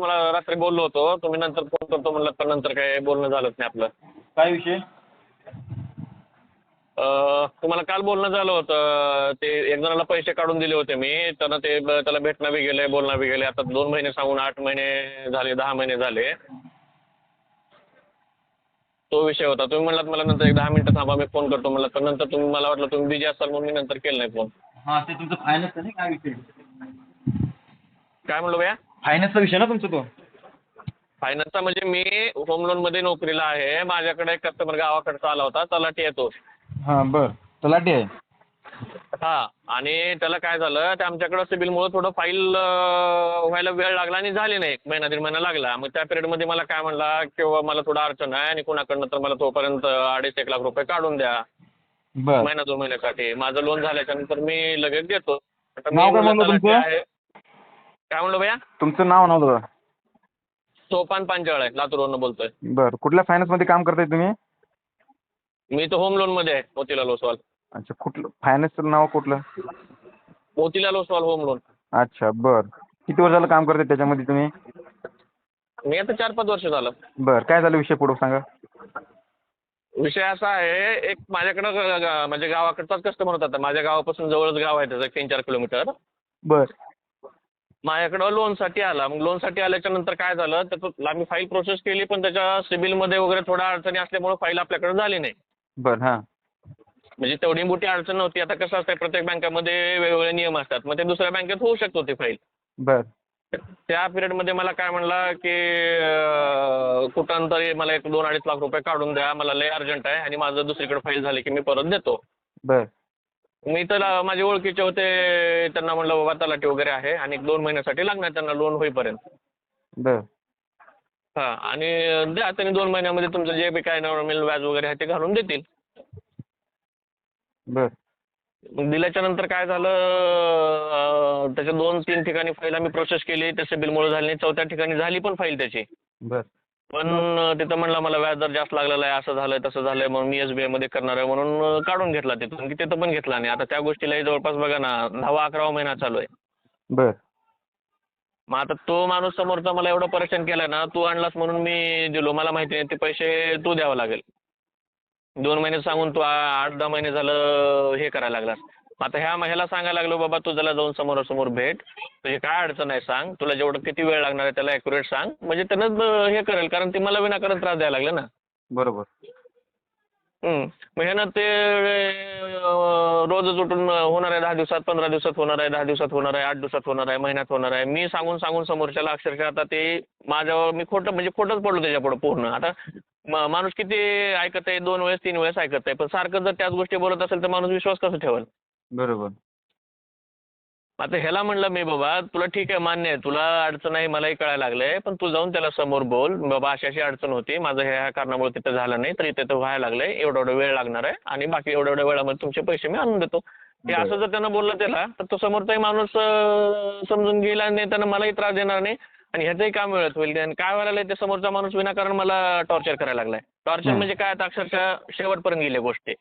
तुम्हाला रात्री बोललो होतो. तुम्ही नंतर फोन करतो म्हणलं तर नंतर काय बोलणं झालंच नाही आपलं. काय विषय? तुम्हाला काल बोलणं झालं होतं. ते एक जणाला पैसे काढून दिले होते मी. त्यांना ते त्याला भेटणं बी गेले बोलणं बी गेले आता दोन महिने सांगून आठ महिने झाले दहा महिने झाले. तो विषय होता. तुम्ही म्हणलात मला नंतर एक दहा मिनिटं थांबा मी फोन करतो म्हणलं. तर नंतर तुम्ही मला वाटलं तुम्ही बिझी असाल म्हणून मी नंतर केलं नाही फोन हां ते तुमचं नाही काय विषय? काय म्हणलो भैया? फायनान्सचा विषय ना तुमचा तो? फायनान्सचा म्हणजे मी होम लोनमध्ये नोकरीला आहे. माझ्याकडे एक कस्टमर गावाकडचा आला होता तलाठी येतो हां बरं. तलाठी आहे? हा आणि त्याला काय झालं ते आमच्याकडं सिबिलमुळं थोडं फाईल व्हायला वेळ लागला आणि झाली नाही. एक महिना दीड महिना लागला. मग त्या पिरियडमध्ये मला काय म्हणला किंवा मला थोडं अडचण आहे आणि कुणाकडनं तर मला तोपर्यंत अडीच एक लाख रुपये काढून द्या. महिना दोन महिन्यासाठी. माझं लोन झाल्याच्यानंतर मी लगेच देतो. नाव काय म्हणलं तुमचं? काय म्हणलो भैया? तुमचं नाव नव्हतं सोपान पांचळ आहे लातूरवरनं बोलतोय. बरं कुठल्या फायनान्समध्ये काम करताय तुम्ही? मी तर होम लोनमध्ये आहे मोतीलाल ओसवाल. अच्छा कुठलं? फायनान्सचं नाव कुठलं? मोतीलाल ओसवाल होम लोन अच्छा बरं. किती वर्ष झालं काम करताय त्याच्यामध्ये तुम्ही? मी आता चार पाच वर्ष झालं. बरं काय झालं विषय पुढं सांगा. विषय असा आहे एक माझ्याकडं ग- ग- म्हणजे गावाकडचाच कस्टमर होता आता. माझ्या गावापासून जवळच गाव आहे त्याचं एक तीन चार किलोमीटर. बरं. माझ्याकडं लोनसाठी आला. मग लोनसाठी आल्याच्यानंतर काय झालं? त्याचं आम्ही फाईल प्रोसेस केली पण त्याच्या सिबिलमध्ये वगैरे थोड्या अडचणी असल्यामुळे फाईल आपल्याकडे झाली नाही. बरं हां. म्हणजे तेवढी मोठी अडचण नव्हती. आता कसं असतं प्रत्येक बँकेमध्ये वेगवेगळे नियम असतात. मग ते दुसऱ्या बँकेत होऊ शकतो ती फाईल. बरं. त्या पिरियडमध्ये मला काय म्हणला की अं, कुठं तरी मला एक दोन अडीच लाख रुपये काढून द्या. मला लय अर्जंट आहे आणि माझं दुसरीकडे फाईल झाली की मी परत देतो. बरं. मी तर माझे ओळखीचे होते त्यांना म्हणलं बाबा तलाठी वगैरे आहे. आणि एक दोन महिन्यासाठी लागणार त्यांना लोन होईपर्यंत. बरं. हां आणि द्या त्यांनी दोन महिन्यामध्ये तुमचं जे बी काय नॉर्मल व्याज वगैरे आहे ते घालून देतील. बरं. मग दिल्याच्या नंतर काय झालं अं, त्याच्या दोन तीन ठिकाणी फाईल आम्ही प्रोसेस केली त्याचे बिलमुळे झाली नाही चौथ्या ठिकाणी झाली पण फाईल त्याची. बरं. पण तिथं म्हणला मला व्याजदर जास्त लागलेला आहे असं झालंय तसं झालंय म्हणून मी एस बी आयमध्ये करणार आहे म्हणून काढून घेतला तिथून. की तिथं पण घेतला नाही. आता त्या गोष्टीलाही जवळपास बघा ना दहावा अकरावा महिना चालू आहे. बरं. मग आता तो माणूस समोरचा मला एवढं परेशान केलाय ना तू आणलास म्हणून मी दिलो. मला माहिती नाही ते पैसे तू द्यावं लागेल. दोन महिने सांगून तू आठ दहा महिने झालं हे करायला लागलास. आता ह्या ह्याला सांगायला लागलो बाबा तू त्याला जाऊन समोरासमोर भेट. तुझी काय अडचण आहे सांग. तुला जेवढं किती वेळ लागणार आहे त्याला ॲक्युरेट सांग. म्हणजे त्यानं ब- हे करेल कारण ते मला विनाकारण त्रास द्यायला लागले ना. बरोबर. हं. मग ह्यानं ते रोजच उठून होणार आहे दहा दिवसात पंधरा दिवसात होणार आहे दहा दिवसात होणार आहे आठ दिवसात होणार आहे महिन्यात होणार आहे. मी सांगून सांगून समोरच्याला अक्षरशः आता ते माझ्यावर मी खोटं म्हणजे खोटंच पडलो त्याच्यापुढं पूर्ण. आता माणूस किती ऐकत आहे दोन वेळेस तीन वेळेस ऐकत आहे. पण सारखं जर त्याच गोष्टी बोलत असेल तर माणूस विश्वास कसं ठेवेल? बरोबर. आता ह्याला म्हणलं मी बाबा तुला ठीक आहे मान्य आहे. तुला अडचण आहे मलाही कळायला लागलंय पण तू जाऊन त्याला समोर बोल. बाबा अशी अशी अडचण होती. माझं ह्या ह्या कारणामुळे तिथं झालं नाही तर इथे तर व्हायला लागलंय. एवढा एवढा वेळ लागणार आहे आणि बाकी एवढ्या एवढ्या वेळामध्ये तुमचे पैसे मी आणून देतो. हे. असं जर त्यानं बोललं त्याला तर तो समोरचाही माणूस समजून गेला आणि त्यानं मलाही त्रास देणार नाही. आणि ह्याचंही काम वेळेत होईल. आणि काय व्हायला लागलंय ते समोरचा माणूस विनाकारण मला टॉर्चर करायला लागलाय. टॉर्चर. म्हणजे काय? आता अक्षरशः शेवटपर्यंत गेल्या गोष्टी.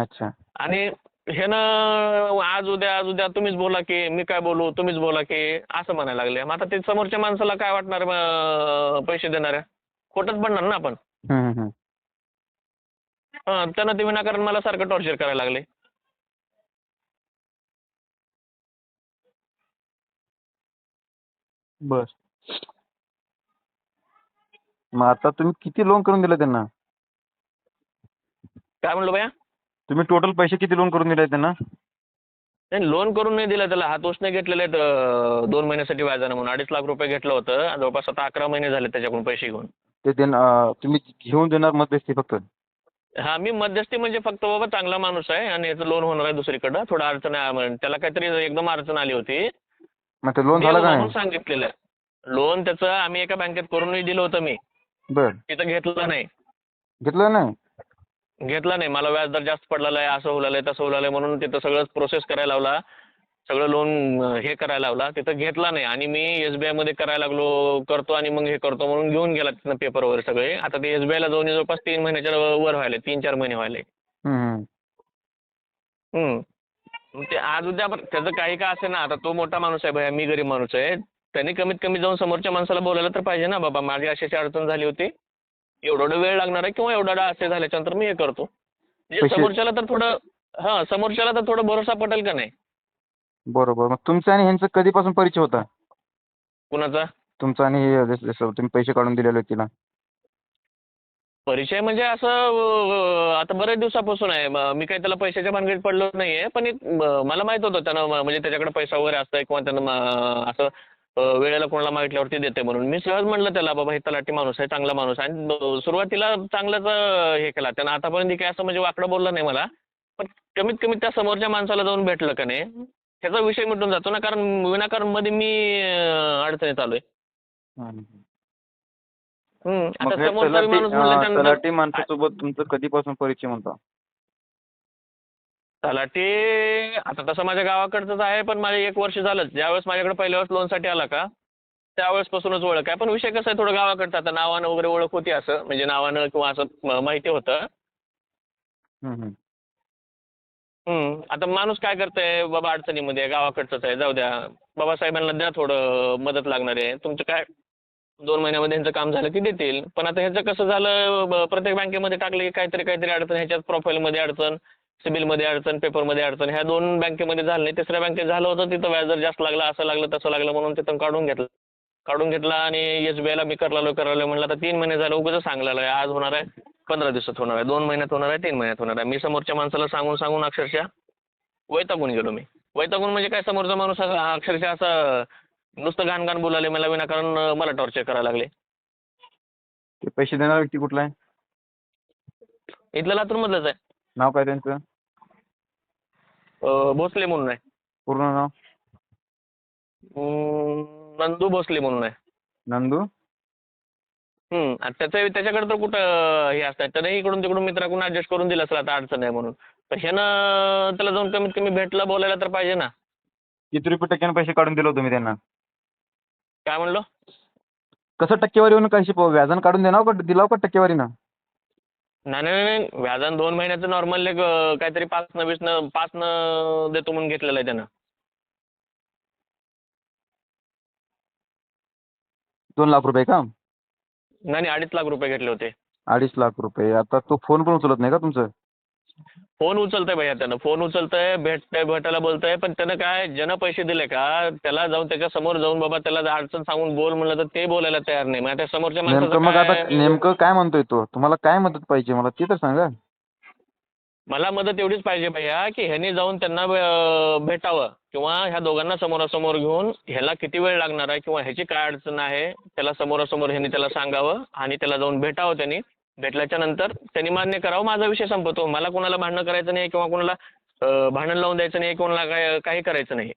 अच्छा. आणि ह्यानं आज उद्या आज उद्या तुम्हीच बोला की मी काय बोलू तुम्हीच बोला की असं म्हणायला लागले. मग आता ते समोरच्या माणसाला काय वाटणार पैसे देणाऱ्या? खोटंच बनणार ना आपण. हं, हं, हं. हां त्यानं ते विनाकारण मला सारखं टॉर्चर करायला लागले. बर. मग आता तुम्ही किती लोन करून दिलं त्यांना? काय म्हणलो भैया? तुम्ही टोटल पैसे किती लोन करून दिले त्यांना? नाही लोन करून नाही दिलं त्याला हात उसने घेतलेले आहेत अं, दोन महिन्यासाठी व्याजानं म्हणून. अडीच लाख रुपये घेतलं होतं आणि जवळपास आता अकरा महिने झाले त्याच्याकडून पैसे घेऊन. ते अं, तुम्ही घेऊन देणार मध्यस्थी फक्त? हा मी मध्यस्थी म्हणजे फक्त बाबा चांगला माणूस आहे आणि याचं लोन होणार आहे दुसरीकडं. थोडं अडचण आहे म्हण- त्याला काहीतरी एकदम अडचण आली होती. मग ते लोन मी झालं का म्हणून नाही सांगितलेलं लोन त्याचं आम्ही एका बँकेत करूनही दिलं होतं मी. बर. तिथं घेतलं नाही. घेतलं नाही? घेतलं नाही. मला व्याजदर जास्त पडलेला आहे असं होऊ तसं होऊ म्हणून तिथं सगळं प्रोसेस करायला लावला. सगळं लोन हे करायला लावला. तिथं घेतला नाही. आणि मी एस बी आयमध्ये करायला लागलो करतो आणि मग हे करतो म्हणून घेऊन गेला तिथं पेपर वगैरे सगळे. आता ते एस बी आयला जाऊन जवळपास तीन महिन्याच्या वर व्हायले तीन चार महिने व्हायले. ते आज उद्या त्याचं काही का असे ना आता तो मोठा माणूस आहे भैया मी गरीब माणूस आहे. त्यांनी कमीत कमी जाऊन समोरच्या माणसाला बोलायला तर पाहिजे ना बाबा माझी अशी अशी अडचण झाली होती. एवढा वेळ लागणार आहे किंवा एवढा असे झाल्याच्यानंतर मी हे करतो. म्हणजे समोरच्याला तर थोडं हां समोरच्याला तर थोडं भरोसा पटेल का नाही? बरोबर. मग तुमचा आणि ह्यांचा कधीपासून परिचय होता? कुणाचा? तुमचा आणि हे तुम्ही पैसे काढून दिलेले व्यक्तीला परिचय म्हणजे असं आता बरेच दिवसापासून आहे. म- काही त्याला पैशाच्या भानगडीत पडलो नाही आहे पण मला माहीत होतं त्यानं म्हणजे त्याच्याकडे पैसा वगैरे असतंय किंवा त्यानं असं वेळेला कोणाला मागितल्यावरती देते म्हणून. मी सहज म्हणलं त्याला बाबा हे तलाठी माणूस आहे चांगला माणूस आहे. आणि सुरुवातीला चांगलंच हे केला. त्यानं आतापर्यंत काय असं म्हणजे वाकडं बोललं नाही मला. पण कमीत कमी त्या समोरच्या माणसाला जाऊन भेटलं का नाही त्याचा विषय मिटून जातो ना. कारण विनाकारणमध्ये मी अं, अडचणीत आलोय. हम्म. हम्म. मग आता हे समोरचा बी तलाठी माणूस म्हणलं अं, त्यानंतर तलाठी माणसासोबत तुमचं कधीपासून परिचय म्हणता? तलाठी आता तसं माझ्या गावाकडचंच आहे पण माझे एक वर्ष झालं ज्यावेळेस माझ्याकडे पहिल्या वेळेस लोनसाठी आला का त्यावेळेसपासूनच ओळख आहे. पण विषय कसा आहे थोडं गावाकडचं. आता नावानं वगैरे ओळख होती असं. म्हणजे नावानं किंवा असं माहिती होतं. आता माणूस काय करतंय? बाबा अडचणीमध्ये गावाकडचंच आहे. जाऊ द्या. बाबासाहेबांना द्या थोडं मदत लागणार आहे. तुमचं काय दोन महिन्यामध्ये ह्यांचं काम झालं की देतील. पण आता ह्याचं कसं झालं? प्रत्येक बँकेमध्ये टाकलं की काहीतरी काहीतरी अडचण. ह्याच्यात प्रोफाईलमध्ये अडचण. सिबिलमध्ये अडचण पेपरमध्ये अडचण ह्या दोन बँकेमध्ये झालं नाही. तिसऱ्या बँकेत झालं होतं तिथं व्याजदर जास्त लागला असं लागलं तसं लागलं म्हणून तिथून काढून घेतलं. काढून घेतला आणि एस बी आयला मी करायला करायला म्हणलं आता तीन महिने झालं उगाच सांगलेलं आहे आज होणार आहे पंधरा दिवसात होणार आहे दोन महिन्यात होणार आहे तीन महिन्यात होणार आहे. मी समोरच्या माणसाला सांगून सांगून अक्षरशः वैतागून गेलो मी. वैतागून म्हणजे काय समोरचा माणूस अक्षरशः असं नुसतं घाण घाण बोलाले मला विनाकारण मला टॉर्चर करायला लागले. ते पैसे देणारा व्यक्ती कुठला आहे? इथलं लातूरमधलंच आहे. नाव काय त्यांचं? अं, भोसले म्हणून आहे. पूर्ण नाव? अं, नंदू भोसले म्हणून आहे. नंदू? हम्म. आणि त्याचं त्याच्याकडे तर कुठं हे असतं त्याने इकडून तिकडून मित्राकडून ॲडजस्ट करून दिलं असेल आता अडचण आहे म्हणून. पण ह्यानं त्याला जाऊन कमीत कमी भेटलं बोलायला तर पाहिजे ना. किती रुपये टक्क्याने पैसे काढून दिले मी त्यांना? काय म्हणलो? कसं टक्केवारीवरून पैसे प- व्याजानं काढून देणार का? दिलाव का टक्केवारीनं? नाही नाही नाही व्याजानं दोन महिन्याचं नॉर्मल काहीतरी पाच न वीस न पाच न देतो म्हणून घेतलेलं आहे त्यानं. दोन लाख रुपये का? नाही नाही अडीच लाख रुपये घेतले होते. अडीच लाख रुपये. आता तो फोन पण उचलत नाही का तुमचं? फोन उचलतंय भैया त्यानं. फोन उचलतंय भेटतंय भेटायला बोलतंय पण त्यानं काय ज्यानं पैसे दिले का त्याला जाऊन त्याच्यासमोर जाऊन बाबा त्याला अडचण सांगून बोल म्हणलं तर ते बोलायला तयार नाही. मग त्या समोरच्या नेमकं मग माणसाचं काय? नेमकं काय म्हणतोय तो? तुम्हाला काय मदत पाहिजे? मला ते तर सांगा. मला मदत एवढीच पाहिजे भैया की ह्यानी जाऊन त्यांना अं, भेटावं किंवा ह्या दोघांना समोरासमोर घेऊन ह्याला किती वेळ लागणार आहे किंवा ह्याची काय अडचण आहे त्याला समोरासमोर ह्यांनी त्याला सांगावं आणि त्याला जाऊन भेटावं त्यांनी. भेटल्याच्या नंतर त्यांनी मान्य करावं माझा विषय संपतो. मला कोणाला भांडणं करायचं नाही किंवा कोणाला भांडण लावून द्यायचं नाही कोणाला काय काही करायचं नाही.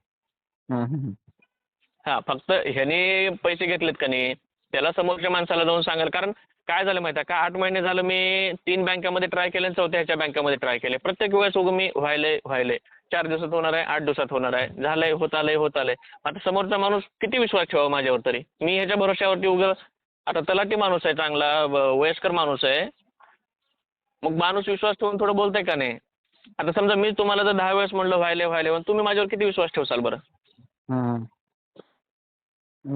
हां फक्त ह्यानी पैसे घेतलेत का नाही त्याला समोरच्या माणसाला जाऊन सांगाल. कारण काय झालं माहिती आहे का? आठ महिने झालं मी तीन बँकामध्ये ट्राय केले आणि चौथ्या ह्याच्या बँकामध्ये ट्राय केले. प्रत्येक वेळेस उगं मी व्हायले व्हायले चार दिवसात होणार आहे आठ दिवसात होणार आहे. झालंय होत आलंय होत आलंय. आता समोरचा माणूस किती विश्वास ठेवा माझ्यावर तरी? मी ह्याच्या भरोश्यावरती उगं आता तलाठी माणूस आहे चांगला वयस्कर माणूस आहे. मग माणूस विश्वास ठेवून थोडं बोलतंय का नाही? आता समजा मी तुम्हाला जर दहा वेळेस म्हणलं व्हायले व्हायले पण तुम्ही माझ्यावर किती विश्वास ठेवसाल बरं? हम्म.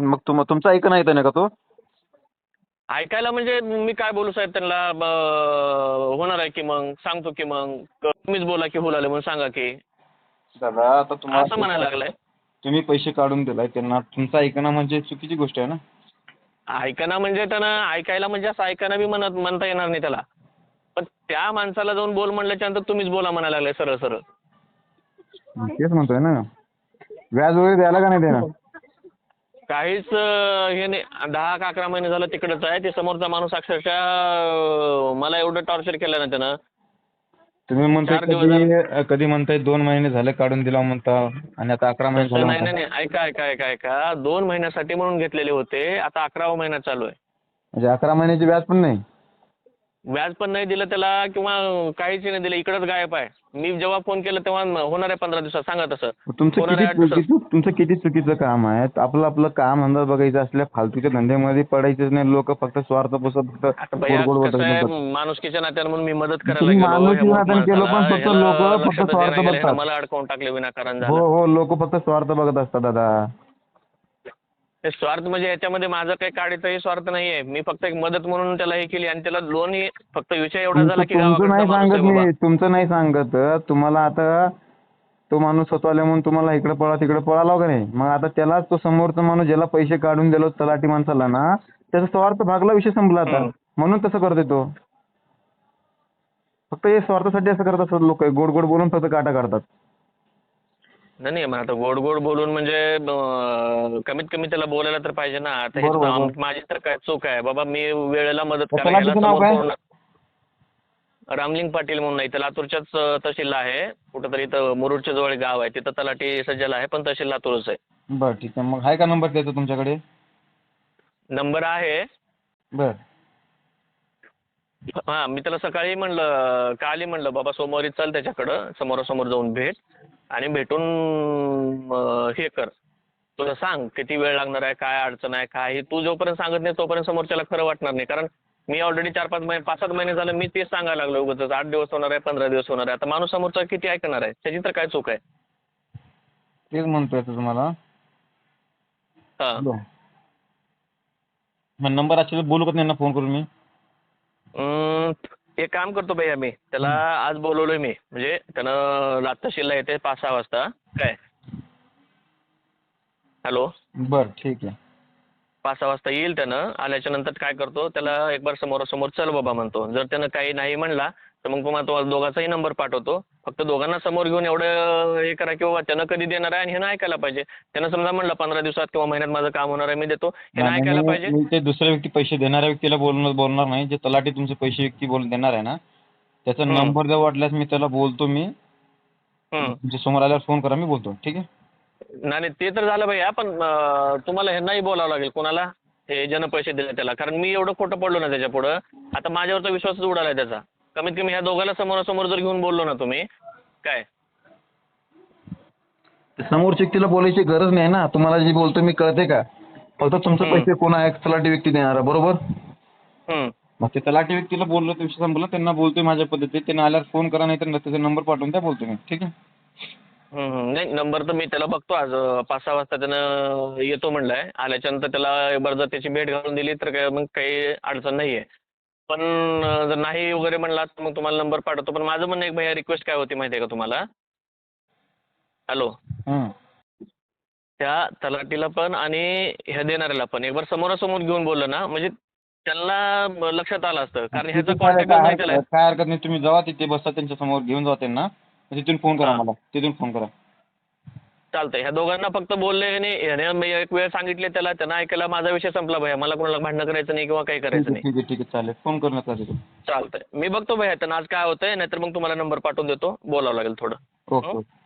मग तुम तुमचं ऐकणं येतं नाही का तो? ऐकायला म्हणजे मी काय बोलू साहेब त्यांना? होणार आहे की मग? सांगतो की मग? तुम्हीच बोला की आले म्हणून सांगा की. दादा आता असं म्हणायला लागलाय. तुम्ही पैसे काढून दिलाय त्यांना तुमचं ऐकणं म्हणजे चुकीची गोष्ट आहे ना? ऐकाना म्हणजे त्यानं ऐकायला म्हणजे असं ऐकायला बी म्हणत म्हणता येणार नाही त्याला. पण त्या माणसाला जाऊन बोल म्हणल्याच्यानंतर तुम्हीच बोला म्हणायला लागलाय सरळ सरळ. तेच म्हणतोय ना. व्याज वगैरे द्यायला का नाही देणार? काहीच अं, हे नाही. दहा का अकरा महिने झालं तिकडंच आहे. ते समोरचा माणूस अक्षरशः अं, मला एवढं टॉर्चर केलं ना त्यानं. तुम्ही म्हणताय चार दिवस कधी कधी म्हणताय दोन महिने झाले काढून दिला म्हणता आणि आता अकरा महिने झाले तसं नाही नाही म्हणता. नाही. ऐका ऐका ऐका ऐका. दोन महिन्यासाठी म्हणून घेतलेले होते. आता अकरावा महिना चालू आहे. म्हणजे अकरा महिन्याचे व्याज पण नाही? व्याज पण नाही दिलं त्याला किंवा काहीच नाही दिलं. इकडंच गायब आहे. मी जेव्हा फोन केला तेव्हा होणार आहे पंधरा दिवसात सांगा तसं तुमचं होणार आहे आठ किती दिवसात. चुकीचं तुमचं किती चुकीचं काम आहे? आपलं आपलं काम धंदा बघायचं असल्या फालतूच्या धंद्यामध्ये पडायचंच नाही. लोक फक्त स्वार्थ पुसत फक्त आता भैया गोड गोड कसं बोलतात. आहे माणुसकीच्या नात्यानं म्हणून मी मदत करायला तुम्ही गेलो. माणुसकीच्या ह्या नात्यानं केलं, पण माणसाला, फक्त स्वार्थ गेलं, बघतात. मला अडकवून टाकले विनाकारण हो हो लोक फक्त स्वार्थ बघत असतात दादा. हे स्वार्थ म्हणजे याच्यामध्ये माझं काही काडीचाही स्वार्थ नाही आहे मी फक्त एक मदत म्हणून त्याला हे केली आणि त्याला लोन ही फक्त विषय एवढा झाला तुमचं की तुमचं गावाकडचा नाही आहे सांगत बाबा. मी तुमचं नाही सांगत. तुम्हाला आता तो माणूस स्वतःला म्हणून तुम्हाला इकडे पळा तिकडे पळाला का नाही? मग आता त्यालाच तो समोरचा माणूस ज्याला पैसे काढून दिलो तलाठी माणसाला ना त्याचा स्वार्थ भागला विषय संपला आता. हम्म. म्हणून तसं करतोय तो. फक्त हे स्वार्थासाठी असं करत असतात लोक. गोड गोड बोलून फक्त काटा काढतात. नाही नाही मग आता गोड गोड बोलून म्हणजे कमीत कमी त्याला बोलायला तर पाहिजे ना. आता हे बरोबर, आम-. माझी तर काय चूक आहे. बाबा मी वेळेला मदत त्या करायला तलाठीचं नाव समोर काय? कोण- रामलिंग पाटील म्हणून नाही तर लातूरच्याच अं, तहसीलला आहे. कुठंतरी इथं मुरुडच्या जवळ एक गाव आहे. तिथं तलाठी सज्जल आहे पण तहसील लातूरच आहे. बरं ठीक आहे. मग आहे का नंबर त्याचा तुमच्याकडे? नंबर आहे. बर. हा मी त्याला सकाळी म्हणलं कालही म्हणलं बाबा सोमवारी चल त्याच्याकडं. समोरासमोर जाऊन भेट. आणि भेटून हे कर. तुला सांग किती वेळ लागणार आहे काय अडचण आहे काय हे तू जोपर्यंत सांगत नाही तोपर्यंत समोरच्याला खरं वाटणार नाही. कारण मी ऑलरेडी चार पाच महिने पाच सात महिने झालं मी तेच सांगायला लागलो उगाच आठ दिवस होणार आहे पंधरा दिवस होणार आहे. आता माणूस समोरचा किती ऐकणार आहे? त्याची तर काय चूक आहे? तेच म्हणतोय आता तुम्हाला. हा. मग नंबर असेल बोलू का त्यांना फोन करून मी? एक काम करतो भैया मी त्याला आज बोलवलंय मी. म्हणजे त्यानं लात तहसीलला येते पाच सहा वाजता. काय? हॅलो? बरं ठीक आहे. पाच सहा वाजता येईल त्यानं. आल्याच्यानंतर काय करतो त्याला एक बार समोरासमोर चल बाबा म्हणतो. जर त्यानं काही नाही म्हणला तर मग तुम्हाला तुम्हाला दोघांचाही नंबर पाठवतो. फक्त दोघांना समोर घेऊन एवढं हे करा की बाबा त्यानं कधी देणार आहे आणि ह्यानं ऐकायला पाहिजे. त्यानं समजा म्हणलं पंधरा दिवसात किंवा महिन्यात माझं काम होणार आहे मी देतो. ह्यानं नाही, ऐकायला पाहिजे. मी ते दुसऱ्या व्यक्ती पैसे देणाऱ्या व्यक्तीला बोलणार बोलणार नाही. जे तलाठी तुमचे पैसे व्यक्ती बोल देणार आहे ना त्याचा हम्म. नंबर जर वाटल्यास मी त्याला बोलतो मी हम्म. तुमच्यासमोर आल्यावर फोन करा मी बोलतो. ठीक आहे? नाही नाही, ते तर झालं भैया पण अं, तुम्हाला ह्यांनाही बोलावं लागेल कोणाला? हे ज्यानं पैसे दिले त्याला. कारण मी एवढं खोटं पडलो ना त्याच्या पुढं. आता माझ्यावरचा विश्वासच उडाला त्याचा. कमीत कमी ह्या दोघांना समोरासमोर जर घेऊन बोललो ना तुम्ही काय? समोरच्या व्यक्तीला बोलायची गरज नाही ना. तुम्हाला जे बोलतो मी कळते का? फक्त तुमचे. पैसे कोण आहे तलाठी व्यक्ती देणार बरोबर? हम्म. मग ते तलाठी व्यक्तीला बोललो ते विषय संपला त्यांना बोलतोय माझ्या पद्धतीत त्यांना आल्यावर फोन करा नाही तर त्याचा नंबर पाठवून द्या बोलतो मी ठीक आहे? हम्म, हम्म. नाही नंबर तर मी त्याला बघतो आज अं, पाच सहा वाजता त्यानं येतो म्हणलाय. आल्याच्यानंतर त्याला बार जर त्याची भेट घालून दिली तर काय मग काही अडचण नाही आहे पण जर नाही वगैरे म्हणला तर मग तुम्हाला नंबर पाठवतो. पण माझं म्हणणं एक भैया रिक्वेस्ट काय होती माहिती आहे का तुम्हाला? हॅलो. त्या तलाठीला पण आणि ह्या देणाऱ्याला पण. एक बार समोरासमोर घेऊन बोललं ना म्हणजे त्यांना लक्षात आलं असतं. कारण ह्याचा कॉन्टॅक्ट काय नाही काय हरकत नाही. तुम्ही जावा तिथे बसा त्यांच्यासमोर घेऊन जावा त्यांना तिथून फोन करा. मला. तिथून फोन करा. चालतंय. ह्या दोघांना फक्त बोलले ह्याने ह्याने मी एक वेळ सांगितले त्याला त्यांना ऐकायला माझा विषय संपला भैया. मला कोणाला भांडणं करायचं नाही किंवा काही करायचं नाही. ठीक आहे ठीक आहे. चालेल. फोन करू नका तिथे चालतंय. मी बघतो भैया त्यांना आज काय होतंय नाहीतर मग तुम्हाला नंबर पाठवून देतो. बोलावं लागेल थोडं. ओके? ओके.